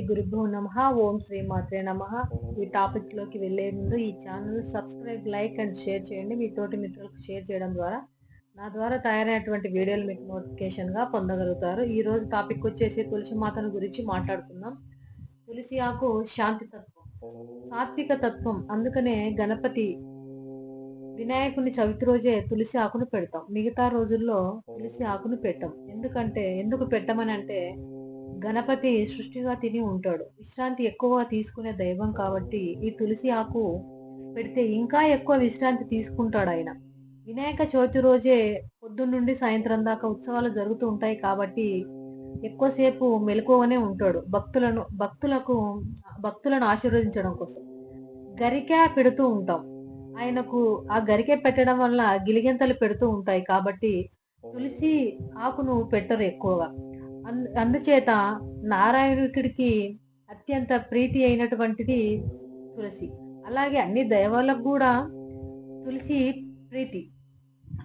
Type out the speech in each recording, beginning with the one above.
శ్రీ గురుభ్యో నమ. ఓం శ్రీ మాత్రే నమ. ఈ టాపిక్లోకి వెళ్ళే ముందు ఈ channel subscribe like and share చేయండి. మీ తోటి మిత్రులకు షేర్ చేయడం ద్వారా నా ద్వారా తయారైనటువంటి వీడియోలు మీకు నోటిఫికేషన్గా పొందగలుగుతారు. ఈ రోజు టాపిక్ వచ్చేసి తులసి మాతను గురించి మాట్లాడుకుందాం. తులసి ఆకు శాంతి తత్వం. సాత్విక తత్వం. అందుకనే గణపతి వినాయకుని చవితి రోజే తులసి ఆకును పెడతాం. మిగతా రోజుల్లో తులసి ఆకును పెట్టాం. ఎందుకంటే ఎందుకు పెట్టమని అంటే గణపతి సృష్టిగా తిని ఉంటాడు. విశ్రాంతి ఎక్కువగా తీసుకునే దైవం కాబట్టి ఈ తులసి ఆకు పెడితే ఇంకా ఎక్కువ విశ్రాంతి తీసుకుంటాడు ఆయన. వినాయక చవితి రోజే పొద్దున్న నుండి సాయంత్రం దాకా ఉత్సవాలు జరుగుతూ ఉంటాయి కాబట్టి ఎక్కువసేపు మెలకువనే ఉంటాడు. భక్తులను భక్తులకు భక్తులను ఆశీర్వదించడం కోసం గరిక పెడుతూ ఉంటాం. ఆయనకు ఆ గరికే పెట్టడం వల్ల గిలిగెంతలు పెడుతూ ఉంటాయి కాబట్టి తులసి ఆకును పెట్టరు ఎక్కువగా. అందుచేత నారాయణుడికి అత్యంత ప్రీతి అయినటువంటిది తులసి. అలాగే అన్ని దైవాలకు కూడా తులసి ప్రీతి.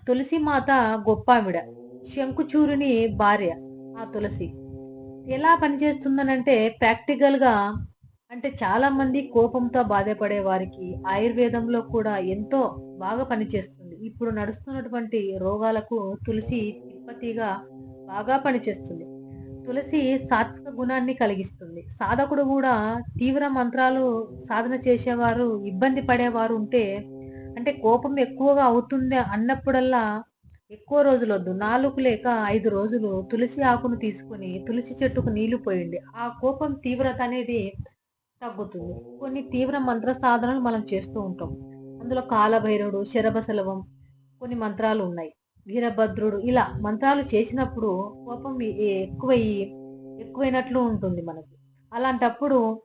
తులసి మాత గొప్పావిడ శంకుచూరుని భార్య ఆ తులసి. ఎలా పనిచేస్తుందనంటే ప్రాక్టికల్గా అంటే చాలా మంది కోపంతో బాధపడే వారికి ఆయుర్వేదంలో కూడా ఎంతో బాగా పనిచేస్తుంది. ఇప్పుడు నడుస్తున్నటువంటి రోగాలకు తులసి తిప్పతిగా బాగా పనిచేస్తుంది. తులసి సాత్విక గుణాన్ని కలిగిస్తుంది. సాధకుడు కూడా తీవ్ర మంత్రాలు సాధన చేసేవారు ఇబ్బంది పడేవారు ఉంటే అంటే కోపం ఎక్కువగా అవుతుంది అన్నప్పుడల్లా ఎక్కువ రోజులు వద్దు నాలుగు లేక ఐదు రోజులు తులసి ఆకును తీసుకుని తులసి చెట్టుకు నీళ్ళు పోయండి. ఆ కోపం తీవ్రత అనేది తగ్గుతుంది. కొన్ని తీవ్ర మంత్ర సాధనలు మనం చేస్తూ ఉంటాం. అందులో కాలభైరవుడు శరభసలవం కొన్ని మంత్రాలు ఉన్నాయి. వీరభద్రుడు ఇలా మంత్రాలు చేసినప్పుడు కోపం ఎక్కువయ్యి ఎక్కువైనట్లు ఉంటుంది మనకి. అలాంటప్పుడు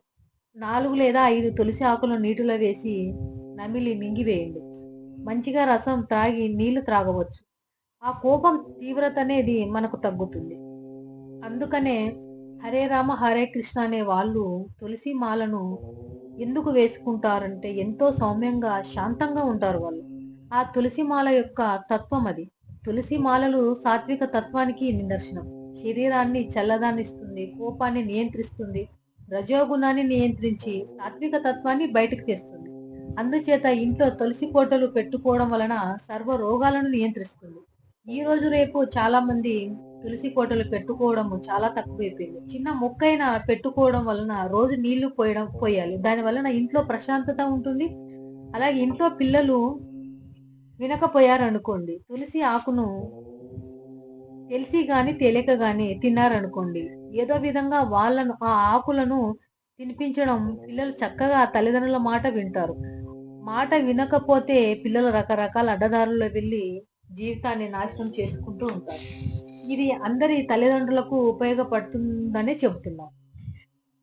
నాలుగు లేదా ఐదు తులసి ఆకులు నీటిలో వేసి నమిలి మింగివేయండి. మంచిగా రసం త్రాగి నీళ్ళు త్రాగవచ్చు. ఆ కోపం తీవ్రత అనేది మనకు తగ్గుతుంది. అందుకనే హరే రామ హరే కృష్ణ అనే వాళ్ళు తులసి మాలను ఎందుకు వేసుకుంటారంటే ఎంతో సౌమ్యంగా శాంతంగా ఉంటారు వాళ్ళు. ఆ తులసి మాల యొక్క తత్వం అది. తులసి మాలలు సాత్విక తత్వానికి నిదర్శనం. శరీరాన్ని చల్లదాన్నిస్తుంది కోపాన్ని నియంత్రిస్తుంది రజోగుణాన్ని నియంత్రించి సాత్విక తత్వాన్ని బయటకు తెస్తుంది. అందుచేత ఇంట్లో తులసి కోటలు పెట్టుకోవడం వలన సర్వ రోగాలను నియంత్రిస్తుంది. ఈ రోజు రేపు చాలా మంది తులసి కోటలు పెట్టుకోవడం చాలా తక్కువైపోయింది. చిన్న మొక్కైనా పెట్టుకోవడం వలన రోజు నీళ్ళు పోయడం పోయాలి. దాని వలన ఇంట్లో ప్రశాంతత ఉంటుంది. అలాగే ఇంట్లో పిల్లలు వినకపోయారనుకోండి. తులసి ఆకును తెలిసి గాని తెలియక గాని తిన్నారనుకోండి. ఏదో విధంగా వాళ్ళను ఆ ఆకులను తినిపించడం పిల్లలు చక్కగా తల్లిదండ్రుల మాట వింటారు. మాట వినకపోతే పిల్లలు రకరకాల అడ్డదారుల్లో వెళ్ళి జీవితాన్ని నాశనం చేసుకుంటూ ఉంటారు. ఇది అందరి తల్లిదండ్రులకు ఉపయోగపడుతుందనే చెబుతున్నాం.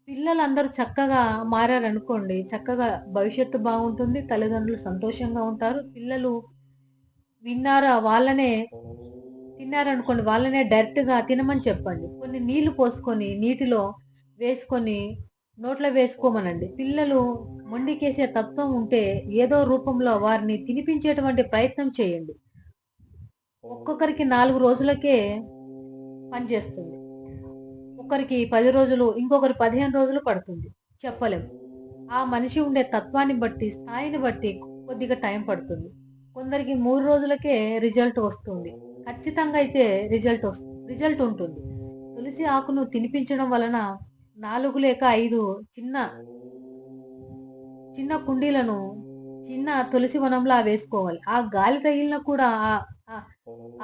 పిల్లలందరూ చక్కగా మారారనుకోండి చక్కగా భవిష్యత్తు బాగుంటుంది తల్లిదండ్రులు సంతోషంగా ఉంటారు. పిల్లలు విన్నారా? వాళ్ళనే తిన్నారనుకోండి వాళ్ళనే డైరెక్ట్గా తినమని చెప్పండి. కొన్ని నీళ్ళు పోసుకొని నీటిలో వేసుకొని నోట్లో వేసుకోమనండి. పిల్లలు మొండికేసే తత్వం ఉంటే ఏదో రూపంలో వారిని తినిపించేటువంటి ప్రయత్నం చేయండి. ఒక్కొక్కరికి నాలుగు రోజులకే పనిచేస్తుంది ఒకరికి పది రోజులు ఇంకొకరి పదిహేను రోజులు పడుతుంది. చెప్పలేం. ఆ మనిషి ఉండే తత్వాన్ని బట్టి స్థాయిని బట్టి కొద్దిగా టైం పడుతుంది. కొందరికి మూడు రోజులకే రిజల్ట్ వస్తుంది. ఖచ్చితంగా అయితే రిజల్ట్ వస్తుంది రిజల్ట్ ఉంటుంది. తులసి ఆకును తినిపించడం వలన నాలుగు లేక ఐదు చిన్న చిన్న కుండీలను చిన్న తులసి వనంలా వేసుకోవాలి. ఆ గాలి తగిలిన కూడా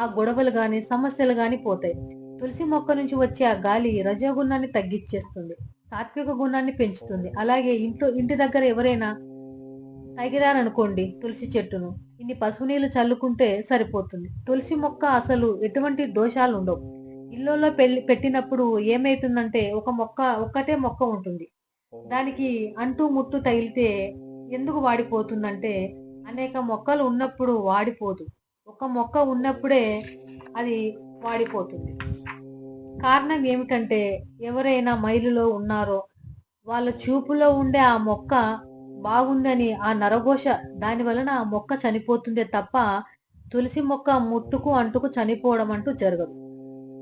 ఆ గొడవలు గాని సమస్యలు గాని పోతాయి. తులసి మొక్క నుంచి వచ్చే ఆ గాలి రజోగుణాన్ని తగ్గించేస్తుంది సాత్విక గుణాన్ని పెంచుతుంది. అలాగే ఇంట్లో ఇంటి దగ్గర ఎవరైనా తగిరారనుకోండి తులసి చెట్టును. ఇన్ని పసుపు నీళ్ళు చల్లుకుంటే సరిపోతుంది. తులసి మొక్క అసలు ఎటువంటి దోషాలు ఉండవు. ఇల్లులో పెళ్ళి పెట్టినప్పుడు ఏమైతుందంటే ఒక మొక్క ఒక్కటే మొక్క ఉంటుంది. దానికి అంటూ ముట్టు తగిలితే ఎందుకు వాడిపోతుందంటే అనేక మొక్కలు ఉన్నప్పుడు వాడిపోదు. ఒక మొక్క ఉన్నప్పుడే అది వాడిపోతుంది. కారణం ఏమిటంటే ఎవరైనా మైలులో ఉన్నారో వాళ్ళ చూపులో ఉండే ఆ మొక్క బాగుందని ఆ నరఘోష దాని వలన ఆ మొక్క చనిపోతుందే తప్ప తులసి మొక్క ముట్టుకు అంటుకు చనిపోవడం అంటూ జరగదు.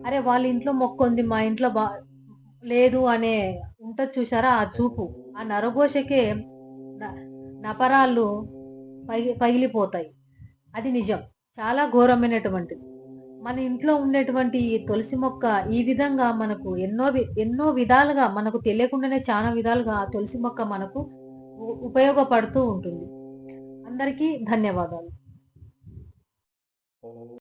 అరే వాళ్ళ ఇంట్లో మొక్క ఉంది మా ఇంట్లో బా లేదు అనే ఉంటది చూసారా ఆ చూపు. ఆ నరఘోషకే నపరాళ్ళు పగి పగిలిపోతాయి. అది నిజం. చాలా ఘోరమైనటువంటిది. మన ఇంట్లో ఉండేటువంటి ఈ తులసి మొక్క ఈ విధంగా మనకు ఎన్నో వి- ఎన్నో విధాలుగా మనకు తెలియకుండానే చాలా విధాలుగా ఆ తులసి మొక్క మనకు ఉపయోగపడుతూ ఉంటుంది. అందరికీ ధన్యవాదాలు.